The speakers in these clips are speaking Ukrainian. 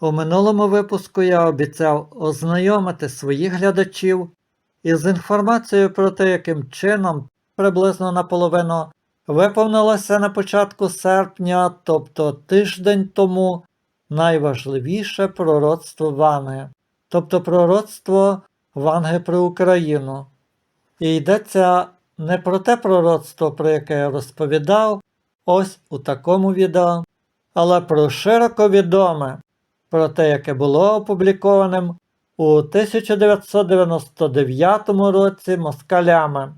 У минулому випуску я обіцяв ознайомити своїх глядачів із інформацією про те, яким чином приблизно наполовину виповнилося на початку серпня, тобто тиждень тому, найважливіше пророцтво Ванги, тобто пророцтво Ванги про Україну. І йдеться не про те пророцтво, про яке я розповідав, ось у такому відео, але про широко відоме, про те, яке було опублікованим у 1999 році москалями.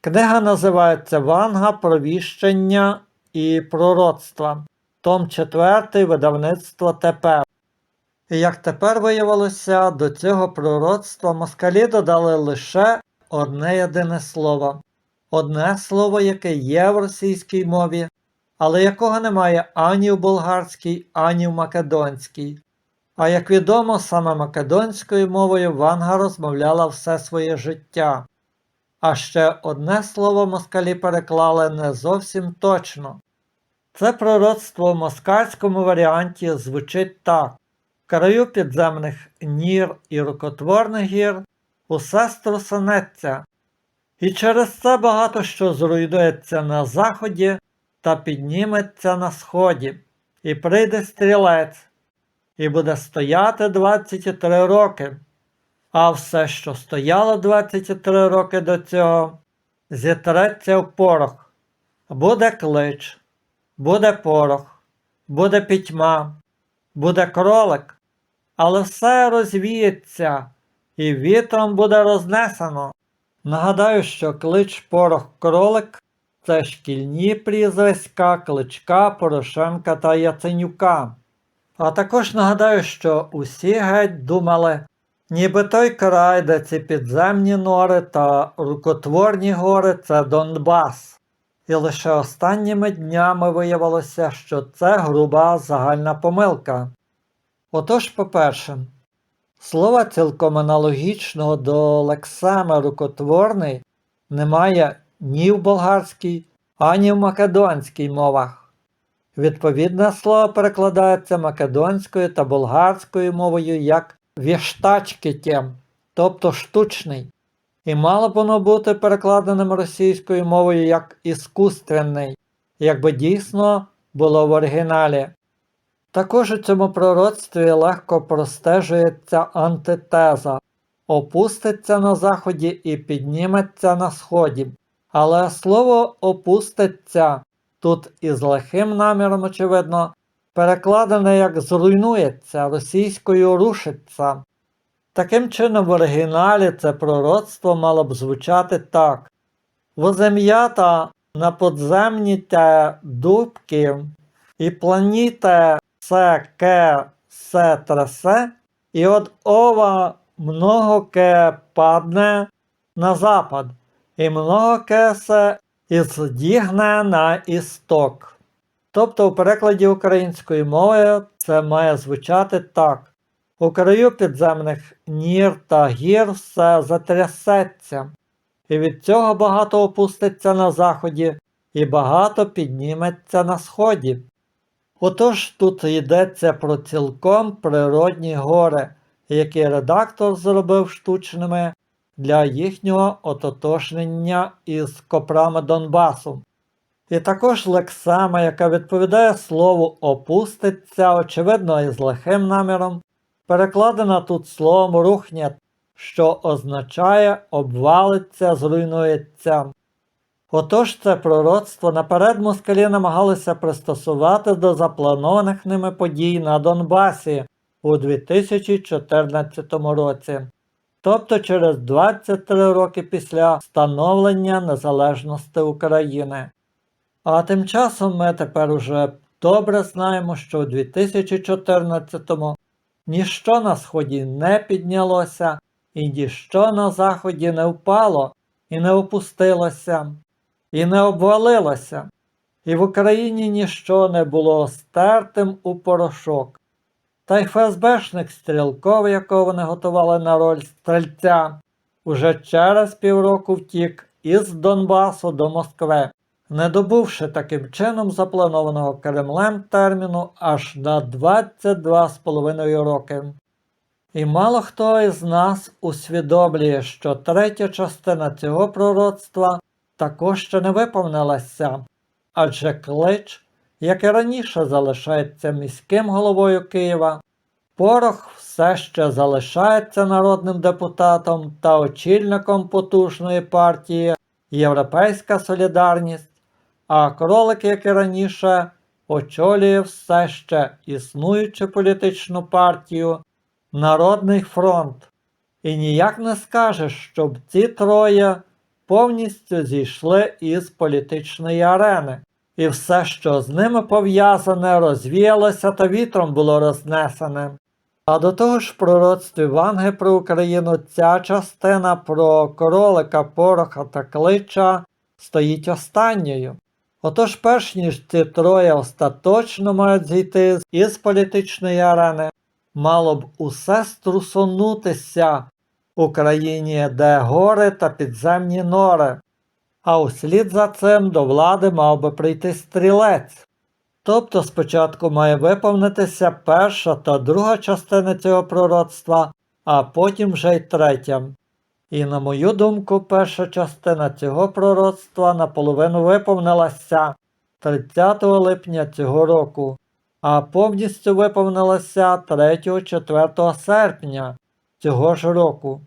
Книга називається Ванга Провіщення і пророцтва, том 4 видавництво ТП. І як тепер виявилося, до цього пророцтва москалі додали лише одне єдине слово. Одне слово, яке є в російській мові, але якого немає ані в болгарській, ані в македонській. А як відомо, саме македонською мовою Ванга розмовляла все своє життя. А ще одне слово москалі переклали не зовсім точно. Це пророцтво в москальському варіанті звучить так: в краю підземних нір і рукотворних гір усе струсанеться, і через це багато що зруйнується на заході та підніметься на сході, і прийде стрілець, і буде стояти 23 роки. А все, що стояло 23 роки до цього, зітреться в порох. Буде клич, буде порох, буде пітьма, буде кролик, але все розвіється і вітром буде рознесено. Нагадаю, що клич порох кролик це шкільні прізвиська Кличка, Порошенка та Яценюка. А також нагадаю, що усі геть думали, ніби той край, де ці підземні нори та рукотворні гори це Донбас. І лише останніми днями виявилося, що це груба загальна помилка. Отож, по-перше, слова цілком аналогічного до лексема рукотворний немає ні в болгарській, ані в македонській мовах. Відповідне слово перекладається македонською та болгарською мовою як віштачкітєм, тобто штучний, і мало б воно бути перекладеним російською мовою як іскусственний, якби дійсно було в оригіналі. Також у цьому пророцтві легко простежується антитеза, опуститься на заході і підніметься на сході. Але слово опуститься тут із лихим наміром, очевидно, перекладене як зруйнується російською рушиться. Таким чином, в оригіналі це пророцтво мало б звучати так: Возем'ята на подземні те дубки, і планіте се ке се тресе, і от ова много ке падне на запад, і много ке се іздігне на істок. Тобто у перекладі української мови це має звучати так. У краю підземних нір та гір все затрясеться, і від цього багато опуститься на заході, і багато підніметься на сході. Отож тут йдеться про цілком природні гори, які редактор зробив штучними для їхнього ототожнення із копрами Донбасу. І також лексема, яка відповідає слову опуститься, очевидно, із лихим наміром, перекладена тут словом рухнять, що означає обвалиться, зруйнується. Отож це пророцтво наперед москалі намагалися пристосувати до запланованих ними подій на Донбасі у 2014 році, тобто через 23 роки після встановлення незалежності України. А тим часом ми тепер уже добре знаємо, що у 2014-му ніщо на сході не піднялося і ніщо на заході не впало і не опустилося, і не обвалилося, і в Україні ніщо не було стертим у порошок. Та й ФСБшник Стрілков, якого вони готували на роль стрільця, уже через півроку втік із Донбасу до Москви не добувши таким чином запланованого Кремлем терміну аж на 22,5 роки. І мало хто із нас усвідомлює, що третя частина цього пророцтва також ще не виповнилася, адже клич, як і раніше залишається міським головою Києва, Порох все ще залишається народним депутатом та очільником потужної партії Європейська Солідарність, а кролик, як і раніше, очолює все ще існуючу політичну партію Народний фронт. І ніяк не скажеш, щоб ці троє повністю зійшли із політичної арени, і все, що з ними пов'язане, розвіялося та вітром було рознесене. А до того ж, в пророцтві Ванги про Україну ця частина про кролика, пороха та клича стоїть останньою. Отож, перш ніж ці троє остаточно мають зійти із політичної арени, мало б усе струсонутися у країні, де гори та підземні нори, а услід за цим до влади мав би прийти стрілець. Тобто спочатку має виповнитися перша та друга частини цього пророцтва, а потім вже й третя. І, на мою думку, перша частина цього пророцтва наполовину виповнилася 30 липня цього року, а повністю виповнилася 3-4 серпня цього ж року.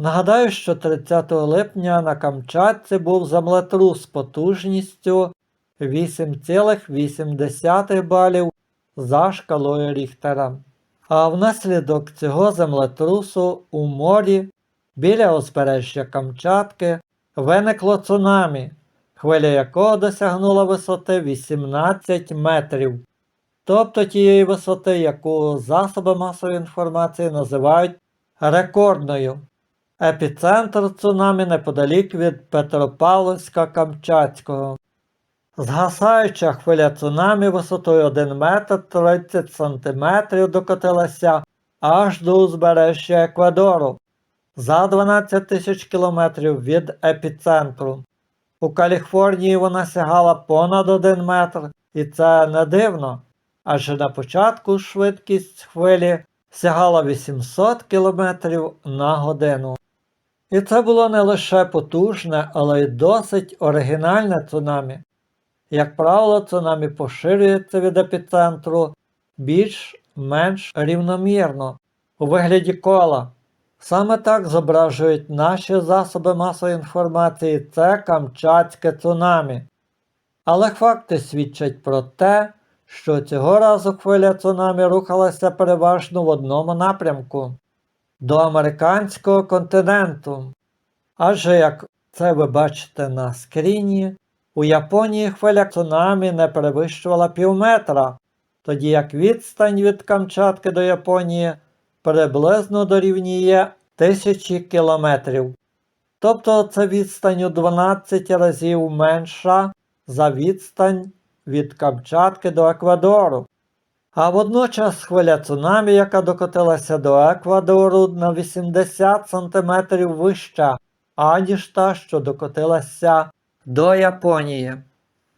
Нагадаю, що 30 липня на Камчатці був землетрус потужністю 8,8 балів за шкалою Ріхтера. А внаслідок цього землетрусу у морі біля узбережжя Камчатки виникло цунамі, хвиля якого досягнула висоти 18 метрів, тобто тієї висоти, яку засоби масової інформації називають рекордною. Епіцентр цунамі неподалік від Петропавловська Камчатського. Згасаюча хвиля цунамі висотою 1 метр 30 сантиметрів докотилася аж до узбережжя Еквадору за 12 тисяч кілометрів від епіцентру. У Каліфорнії вона сягала понад 1 метр, і це не дивно, адже на початку швидкість хвилі сягала 800 км на годину. І це було не лише потужне, але й досить оригінальне цунамі. Як правило, цунамі поширюється від епіцентру більш-менш рівномірно у вигляді кола. Саме так зображують наші засоби масової інформації це Камчатське цунамі. Але факти свідчать про те, що цього разу хвиля цунамі рухалася переважно в одному напрямку до американського континенту. Адже як це ви бачите на скріні, у Японії хвиля цунамі не перевищувала півметра, тоді як відстань від Камчатки до Японії приблизно дорівнює тисячі кілометрів. Тобто це відстань у 12 разів менша за відстань від Камчатки до Еквадору. А водночас хвиля цунамі, яка докотилася до Еквадору на 80 см вища, аніж та, що докотилася до Японії.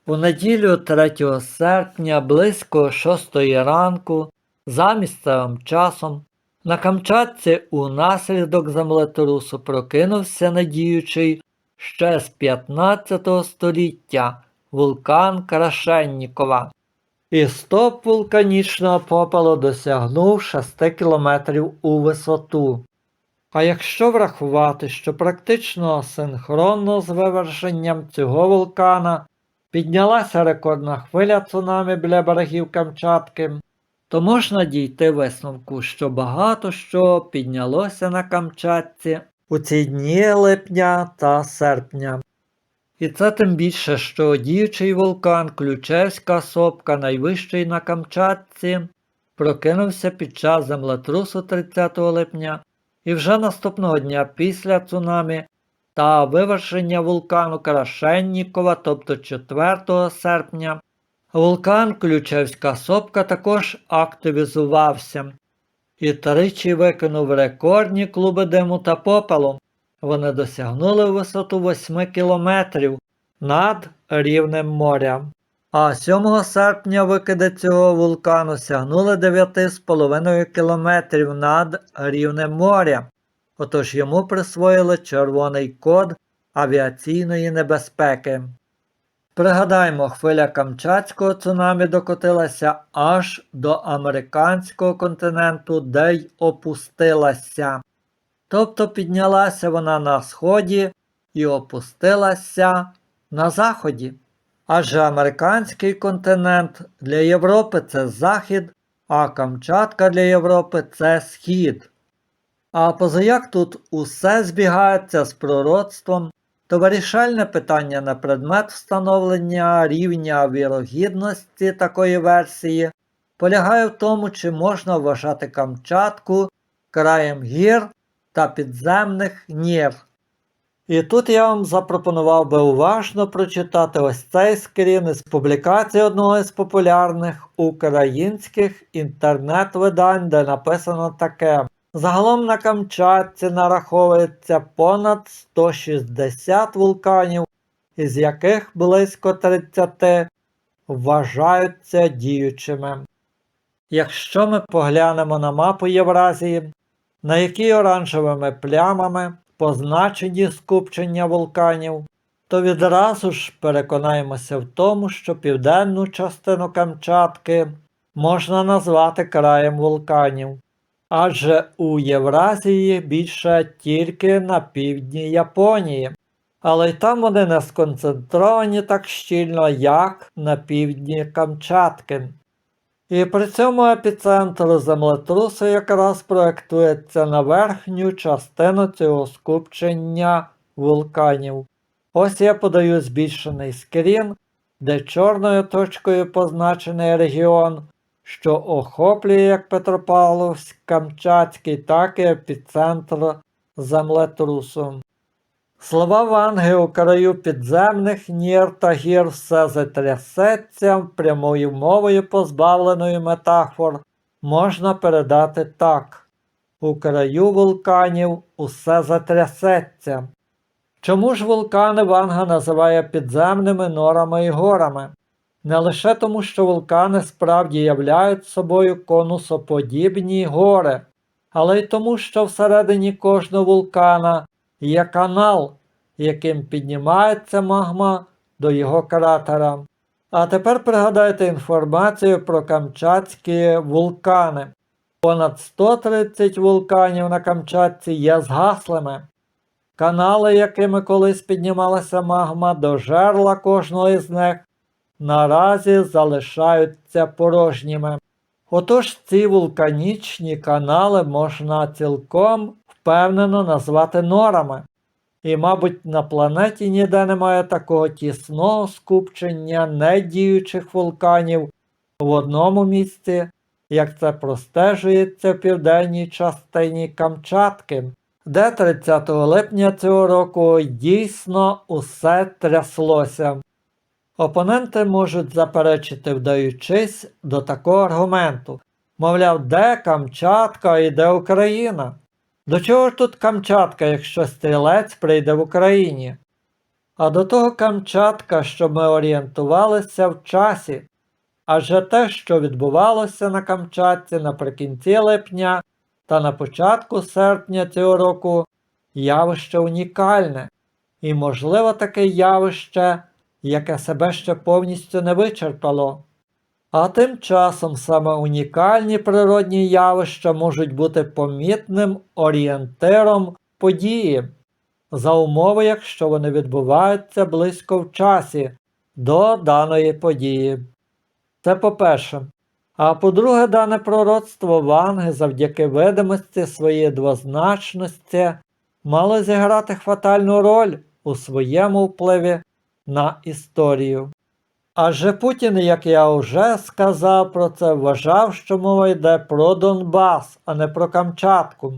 У неділю 3 серпня близько 6 ранку за місцевим часом на Камчатці унаслідок землетрусу прокинувся надіючий ще з 15 століття вулкан Крашеннікова. І стоп вулканічного попелу досягнув 6 кілометрів у висоту. А якщо врахувати, що практично синхронно з виверженням цього вулкана піднялася рекордна хвиля цунамі біля берегів Камчатки, то можна дійти висновку, що багато що піднялося на Камчатці у ці дні липня та серпня. І це тим більше, що діючий вулкан Ключевська сопка, найвищий на Камчатці, прокинувся під час землетрусу 30 липня і вже наступного дня після цунамі та вивершення вулкану Крашеннікова, тобто 4 серпня, вулкан Ключевська сопка також активізувався і тричі викинув рекордні клуби диму та попелу. Вони досягнули висоту 8 кілометрів над рівнем моря. А 7 серпня викиди цього вулкану сягнули 9,5 кілометрів над рівнем моря. Отож йому присвоїли червоний код авіаційної небезпеки. Пригадаємо, хвиля Камчатського цунамі докотилася аж до американського континенту, де й опустилася. Тобто піднялася вона на сході і опустилася на заході. Адже американський континент для Європи це захід, а Камчатка для Європи це схід. А позаяк тут усе збігається з пророцтвом, то вирішальне питання на предмет встановлення рівня вірогідності такої версії полягає в тому, чи можна вважати Камчатку краєм гір та підземних нір. І тут я вам запропонував би уважно прочитати ось цей скрін із публікації одного із популярних українських інтернет-видань, де написано таке. Загалом на Камчатці нараховується понад 160 вулканів, із яких близько 30 вважаються діючими. Якщо ми поглянемо на мапу Євразії, на якій оранжевими плямами позначені скупчення вулканів, то відразу ж переконаємося в тому, що південну частину Камчатки можна назвати краєм вулканів, адже у Євразії більше тільки на півдні Японії, але й там вони не сконцентровані так щільно, як на півдні Камчатки. І при цьому епіцентр землетрусу якраз проєктується на верхню частину цього скупчення вулканів. Ось я подаю збільшений скрін, де чорною точкою позначений регіон, що охоплює як Петропавловськ, Камчатський, так і епіцентр землетрусу. Слова Ванги у краю підземних нір та гір все затрясеться прямою мовою позбавленою метафор, можна передати так. У краю вулканів усе затрясеться. Чому ж вулкани Ванга називає підземними норами і горами? Не лише тому, що вулкани справді являють собою конусоподібні гори, але й тому, що всередині кожного вулкана є канал, яким піднімається магма до його кратера. А тепер пригадайте інформацію про камчатські вулкани. Понад 130 вулканів на Камчатці є згаслими. Канали, якими колись піднімалася магма до жерла кожного із них, наразі залишаються порожніми. Отож ці вулканічні канали можна цілком впевнено назвати норами. І, мабуть, на планеті ніде немає такого тісного скупчення недіючих вулканів в одному місці, як це простежується в південній частині Камчатки, де 30 липня цього року дійсно усе тряслося. Опоненти можуть заперечити, вдаючись до такого аргументу. Мовляв, де Камчатка і де Україна? До чого ж тут Камчатка, якщо стрілець прийде в Україні? А до того Камчатка, щоб ми орієнтувалися в часі. Адже те, що відбувалося на Камчатці наприкінці липня та на початку серпня цього року, явище унікальне, і, можливо, таке явище, яке себе ще повністю не вичерпало. А тим часом саме унікальні природні явища можуть бути помітним орієнтиром події, за умови, якщо вони відбуваються близько в часі до даної події. Це по-перше. А по-друге, дане пророцтво Ванги завдяки видимості своєї двозначності мало зіграти фатальну роль у своєму впливі на історію. Адже Путін, як я вже сказав про це, вважав, що мова йде про Донбас, а не про Камчатку.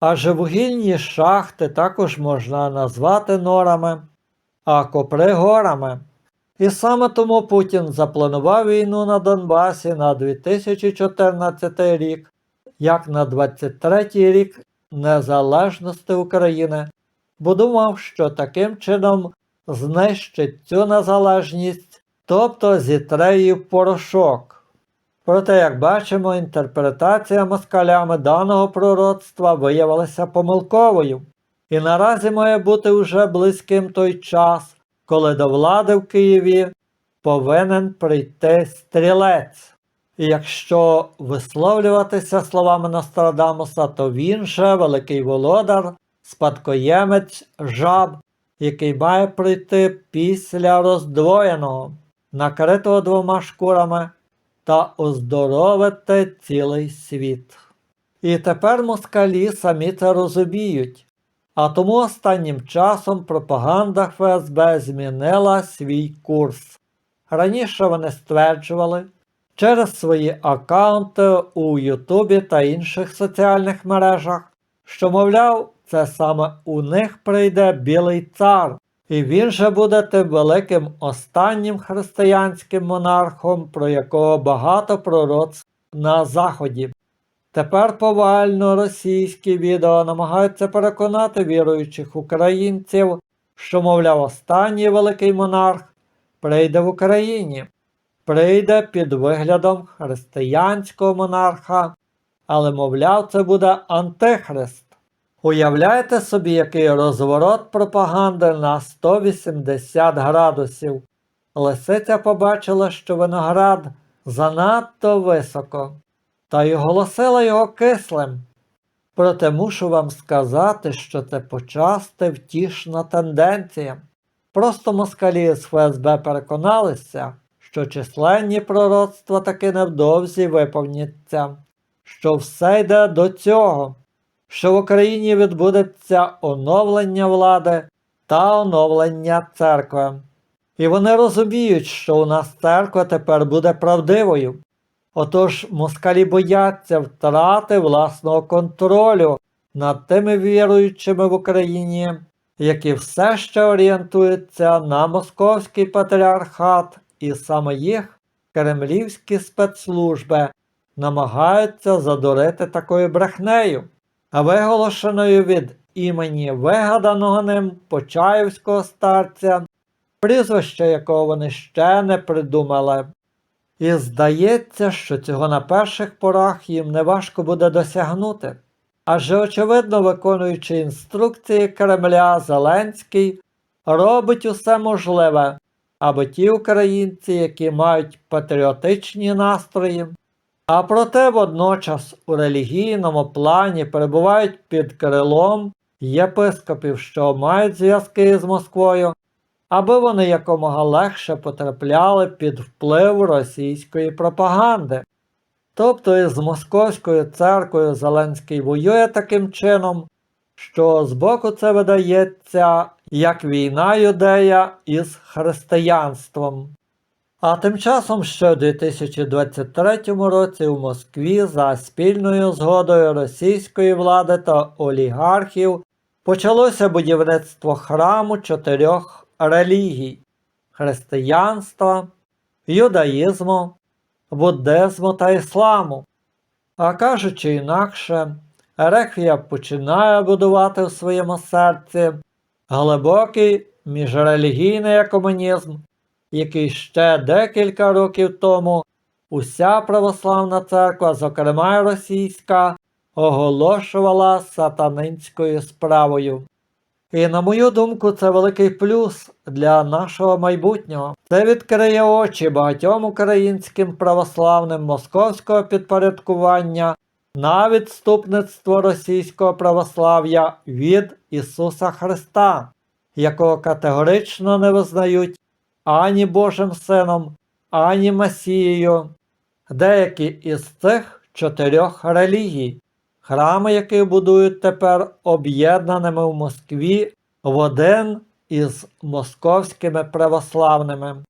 Адже вугільні шахти також можна назвати норами, а копри горами. І саме тому Путін запланував війну на Донбасі на 2014 рік, як на 23 рік незалежності України, бо думав, що таким чином знищить цю незалежність, тобто зітре її порошок. Проте, як бачимо, інтерпретація москалями даного пророцтва виявилася помилковою, і наразі має бути уже близьким той час, коли до влади в Києві повинен прийти стрілець. І якщо висловлюватися словами Нострадамуса, то він же великий володар, спадкоємець жаб, який має прийти після роздвоєного, накритого двома шкурами, та оздоровити цілий світ. І тепер москалі самі це розуміють, а тому останнім часом пропаганда ФСБ змінила свій курс. Раніше вони стверджували через свої аккаунти у Ютубі та інших соціальних мережах, що, мовляв, це саме у них прийде білий цар, і він же буде тим великим останнім християнським монархом, про якого багато пророцтв на Заході. Тепер повально російські відео намагаються переконати віруючих українців, що, мовляв, останній великий монарх прийде в Україні, прийде під виглядом християнського монарха, але, мовляв, це буде антихрист. Уявляєте собі, який розворот пропаганди на 180 градусів. Лисиця побачила, що виноград занадто високо, та й оголосила його кислим. Проте мушу вам сказати, що це почасти втішна тенденція. Просто москалі з ФСБ переконалися, що численні пророцтва таки невдовзі виповняться, що все йде до цього, що в Україні відбудеться оновлення влади та оновлення церкви. І вони розуміють, що у нас церква тепер буде правдивою. Отож москалі бояться втрати власного контролю над тими віруючими в Україні, які все ще орієнтуються на московський патріархат, і саме їх кремлівські спецслужби намагаються задурити такою брехнею, виголошеною від імені вигаданого ним Почаївського старця, прізвище якого вони ще не придумали. І здається, що цього на перших порах їм неважко буде досягнути. Адже, очевидно, виконуючи інструкції Кремля, Зеленський робить усе можливе, аби ті українці, які мають патріотичні настрої, а проте водночас у релігійному плані перебувають під крилом єпископів, що мають зв'язки з Москвою, аби вони якомога легше потрапляли під вплив російської пропаганди. Тобто із Московською церквою Зеленський воює таким чином, що збоку це видається як війна юдея із християнством. А тим часом ще у 2023 році у Москві за спільною згодою російської влади та олігархів почалося будівництво храму чотирьох релігій християнства, юдаїзму, буддизму та ісламу. А кажучи інакше, Ерехвія починає будувати в своєму серці глибокий міжрелігійний комунізм, який ще декілька років тому уся православна церква, зокрема й російська, оголошувала сатанинською справою. І, на мою думку, це великий плюс для нашого майбутнього. Це відкриє очі багатьом українським православним московського підпорядкування на відступництво російського православ'я від Ісуса Христа, якого категорично не визнають ані Божим Сином, ані Месією. Деякі із цих чотирьох релігій храми, які будують тепер об'єднаними в Москві в один із московськими православними.